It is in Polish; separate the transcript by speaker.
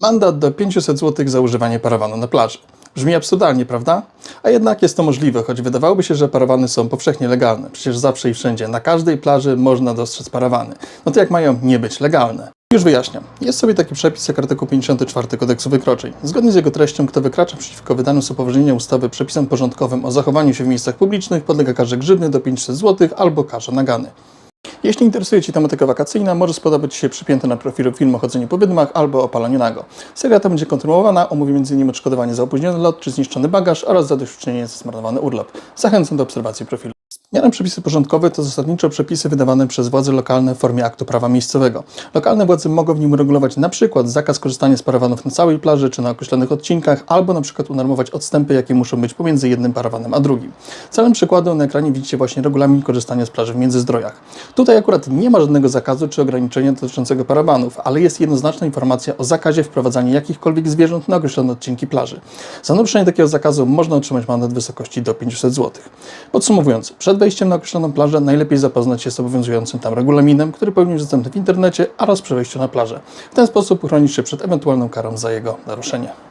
Speaker 1: Mandat do 500 zł za używanie parawanu na plaży. Brzmi absurdalnie, prawda? A jednak jest to możliwe, choć wydawałoby się, że parawany są powszechnie legalne. Przecież zawsze i wszędzie, na każdej plaży można dostrzec parawany. No to jak mają nie być legalne? Już wyjaśniam. Jest sobie taki przepis jak artykuł 54 kodeksu wykroczeń. Zgodnie z jego treścią, kto wykracza przeciwko wydanym z upoważnienia ustawy przepisem porządkowym o zachowaniu się w miejscach publicznych, podlega karze grzywny do 500 zł albo karze nagany. Jeśli interesuje Ci tematyka wakacyjna, może spodobać Ci się przypięty na profilu film o chodzeniu po wydmach albo o palaniu nago. Seria ta będzie kontynuowana, omówi m.in. odszkodowanie za opóźniony lot czy zniszczony bagaż oraz zadośćuczynienie za zmarnowany urlop. Zachęcam do obserwacji profilu. Wspomniane przepisy porządkowe to zasadniczo przepisy wydawane przez władze lokalne w formie aktu prawa miejscowego. Lokalne władze mogą w nim uregulować na przykład zakaz korzystania z parawanów na całej plaży czy na określonych odcinkach, albo przykład unormować odstępy, jakie muszą być pomiędzy jednym parawanem a drugim. Celem przykładu na ekranie widzicie właśnie regulamin korzystania z plaży w Międzyzdrojach. Tutaj akurat nie ma żadnego zakazu czy ograniczenia dotyczącego parawanów, ale jest jednoznaczna informacja o zakazie wprowadzania jakichkolwiek zwierząt na określone odcinki plaży. Za naruszenie takiego zakazu można otrzymać mandat w wysokości do 500 zł. Podsumowując, przed wejściem na określoną plażę najlepiej zapoznać się z obowiązującym tam regulaminem, który powinien być dostępny w internecie oraz przy wejściu na plażę. W ten sposób uchronisz się przed ewentualną karą za jego naruszenie.